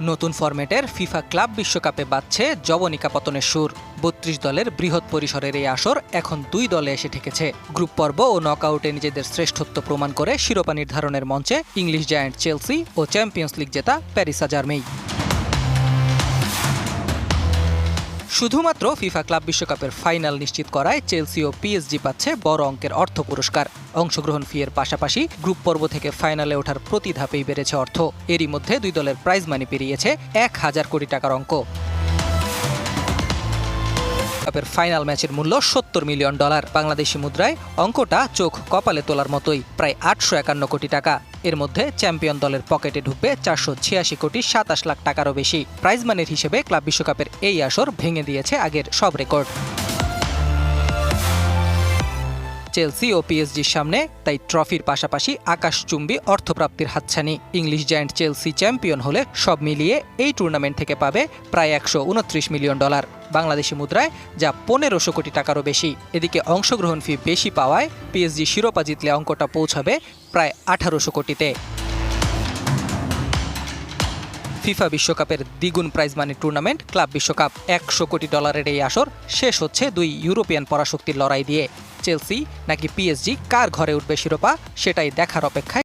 নতুন ফরম্যাটের FIFA club বিশ্বকাপে বাজছে জবনিকা পতনের সুর। বত্রিশ দলের বৃহৎ পরিসরের এই আসর এখন দুই দলে এসে ঠেকেছে। গ্রুপ পর্ব ও নকআউটে নিজেদের শ্রেষ্ঠত্ব প্রমাণ করে শিরোপা নির্ধারণের মঞ্চে ইংলিশ জায়ান্ট চেলসি ও চ্যাম্পিয়ন্স লিগ জেতা প্যারিসা জার্মেই শুধুমাত্র ফিফা ক্লাব বিশ্বকাপের ফাইনাল নিশ্চিত করায় চেলসি ও পিএসজি পাচ্ছে বড় অঙ্কের অর্থ পুরস্কার। অংশগ্রহণ ফিয়ের পাশাপাশি গ্রুপ পর্ব থেকে ফাইনালে ওঠার প্রতি ধাপেই বেড়েছে অর্থ। এরই মধ্যে দুই দলের প্রাইজ মানি পেরিয়েছে এক হাজার কোটি টাকার অঙ্ক। কাপের ফাইনাল ম্যাচের মূল্য সত্তর মিলিয়ন ডলার বাংলাদেশি মুদ্রায় অঙ্কটা চোখ কপালে তোলার মতোই, প্রায় আটশো একান্ন কোটি টাকা। এর মধ্যে চ্যাম্পিয়ন দলের পকেটে ঢুকবে চারশো ছিয়াশি কোটি সাতাশ লাখ টাকারও বেশি। প্রাইজমানের হিসেবে ক্লাব বিশ্বকাপের এই আসর ভেঙে দিয়েছে আগের সব রেকর্ড চেলসি ও পিএসজির সামনে, তাই ট্রফির পাশাপাশি আকাশচুম্বী অর্থপ্রাপ্তির হাতছানি। ইংলিশ জায়ান্ট চেলসি চ্যাম্পিয়ন হলে সব মিলিয়ে এই টুর্নামেন্ট থেকে পাবে প্রায় একশো উনত্রিশ মিলিয়ন ডলার। বাংলাদেশি মুদ্রায় যা পনেরোশো কোটি টাকারও বেশি। এদিকে অংশগ্রহণ ফি বেশি পাওয়ায় পিএসজি শিরোপা জিতলে অঙ্কটা পৌঁছাবে প্রায় আঠারোশো কোটিতে। ফিফা বিশ্বকাপের দ্বিগুণ প্রাইজ মানি টুর্নামেন্ট ক্লাব বিশ্বকাপ একশো কোটি ডলারের এই আসর শেষ হচ্ছে দুই ইউরোপিয়ান পরাশক্তির লড়াই দিয়ে। চেলসি নাকি পিএসজি কার ঘরে উঠবে শিরোপা সেটাই দেখার অপেক্ষায়।